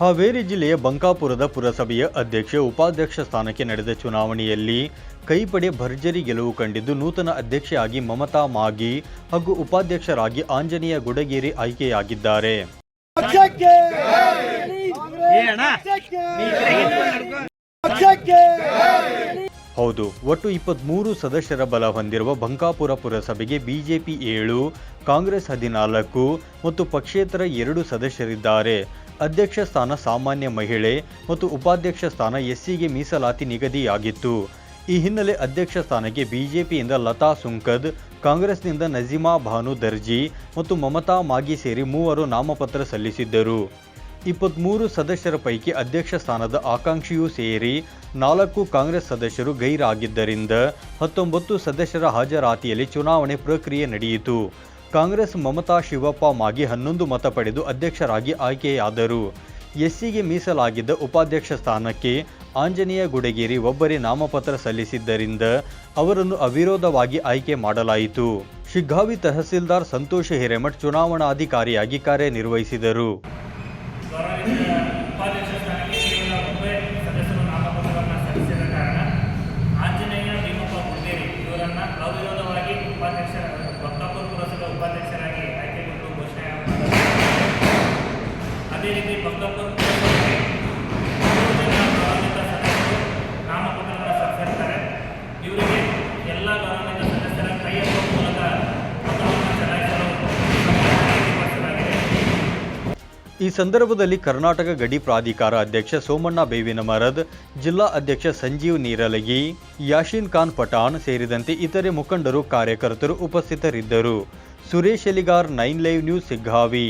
ಹಾವೇರಿ ಜಿಲ್ಲೆಯ ಬಂಕಾಪುರದ ಪುರಸಭೆಯ ಅಧ್ಯಕ್ಷ ಉಪಾಧ್ಯಕ್ಷ ಸ್ಥಾನಕ್ಕೆ ನಡೆದ ಚುನಾವಣೆಯಲ್ಲಿ ಕೈಪಡೆ ಭರ್ಜರಿ ಗೆಲುವು ಕಂಡಿದ್ದು ನೂತನ ಅಧ್ಯಕ್ಷೆಯಾಗಿ ಮಮತಾ ಮಾಗಿ ಹಾಗೂ ಉಪಾಧ್ಯಕ್ಷರಾಗಿ ಆಂಜನೇಯ ಗುಡಗೇರಿ ಆಯ್ಕೆಯಾಗಿದ್ದಾರೆ. ಹೌದು ಒಟ್ಟು ಇಪ್ಪತ್ಮೂರು ಸದಸ್ಯರ ಬಲ ಹೊಂದಿರುವ ಬಂಕಾಪುರ ಪುರಸಭೆಗೆ ಬಿಜೆಪಿ ಏಳು ಕಾಂಗ್ರೆಸ್ ಹದಿನಾಲ್ಕು ಮತ್ತು ಪಕ್ಷೇತರ ಎರಡು ಸದಸ್ಯರಿದ್ದಾರೆ. ಅಧ್ಯಕ್ಷ ಸ್ಥಾನ ಸಾಮಾನ್ಯ ಮಹಿಳೆ ಮತ್ತು ಉಪಾಧ್ಯಕ್ಷ ಸ್ಥಾನ ಎಸ್ಸಿಗೆ ಮೀಸಲಾತಿ ನಿಗದಿಯಾಗಿತ್ತು. ಈ ಹಿನ್ನೆಲೆ ಅಧ್ಯಕ್ಷ ಸ್ಥಾನಕ್ಕೆ ಬಿಜೆಪಿಯಿಂದ ಲತಾ ಸುಂಕದ್, ಕಾಂಗ್ರೆಸ್ನಿಂದ ನಜೀಮಾ ಭಾನು ದರ್ಜಿ ಮತ್ತು ಮಮತಾ ಮಾಗಿ ಸೇರಿ ಮೂವರು ನಾಮಪತ್ರ ಸಲ್ಲಿಸಿದ್ದರು. ಇಪ್ಪತ್ಮೂರು ಸದಸ್ಯರ ಪೈಕಿ ಅಧ್ಯಕ್ಷ ಸ್ಥಾನದ ಆಕಾಂಕ್ಷಿಯೂ ಸೇರಿ ನಾಲ್ಕು ಕಾಂಗ್ರೆಸ್ ಸದಸ್ಯರು ಗೈರಾಗಿದ್ದರಿಂದ ಹತ್ತೊಂಬತ್ತು ಸದಸ್ಯರ ಹಾಜರಾತಿಯಲ್ಲಿ ಚುನಾವಣೆ ಪ್ರಕ್ರಿಯೆ ನಡೆಯಿತು. ಕಾಂಗ್ರೆಸ್ ಮಮತಾ ಶಿವಪ್ಪ ಮಾಗಿ ಹನ್ನೊಂದು ಮತ ಪಡೆದು ಅಧ್ಯಕ್ಷರಾಗಿ ಆಯ್ಕೆಯಾದರು. ಎಸ್ಸಿಗೆ ಮೀಸಲಾಗಿದ್ದ ಉಪಾಧ್ಯಕ್ಷ ಸ್ಥಾನಕ್ಕೆ ಆಂಜನೇಯ ಗುಡಗೇರಿ ಒಬ್ಬರೇ ನಾಮಪತ್ರ ಸಲ್ಲಿಸಿದ್ದರಿಂದ ಅವರನ್ನು ಅವಿರೋಧವಾಗಿ ಆಯ್ಕೆ ಮಾಡಲಾಯಿತು. ಶಿಗ್ಗಾವಿ ತಹಸೀಲ್ದಾರ್ ಸಂತೋಷ ಹಿರೇಮಠ್ ಚುನಾವಣಾಧಿಕಾರಿಯಾಗಿ ಕಾರ್ಯನಿರ್ವಹಿಸಿದರು ಗೌರವಿತ ಉಪಾಧ್ಯಕ್ಷ ಸ್ಥಾನಕ್ಕೆ ಕೇವಲ ಒಬ್ಬರೇ ಸದಸ್ಯರು ನಾಮಪತ್ರವನ್ನು ಸಲ್ಲಿಸಿದ ಕಾರಣ ಆಂಜನೇಯ ಭೀಮಪ್ಪ ಗುಡ್ಗೇರಿ ಇವರನ್ನು ಅವಿರೋಧವಾಗಿ ಉಪಾಧ್ಯಕ್ಷ ಭಕ್ತಾಪುರ ಪುರಸಭೆ ಉಪಾಧ್ಯಕ್ಷರಾಗಿ ಆಯ್ಕೆಗೊಂಡು ಘೋಷಣೆ ಅದೇ ರೀತಿ ಈ ಸಂದರ್ಭದಲ್ಲಿ ಕರ್ನಾಟಕ ಗಡಿ ಪ್ರಾಧಿಕಾರ ಅಧ್ಯಕ್ಷ ಸೋಮಣ್ಣ ಬೇವಿನ ಮರದ್, ಜಿಲ್ಲಾ ಅಧ್ಯಕ್ಷ ಸಂಜೀವ್ ನೀರಲಗಿ, ಯಾಶೀನ್ ಖಾನ್ ಪಠಾಣ್ ಸೇರಿದಂತೆ ಇತರೆ ಮುಖಂಡರು ಕಾರ್ಯಕರ್ತರು ಉಪಸ್ಥಿತರಿದ್ದರು. Suresh Eligar, nine live news, Siggavi.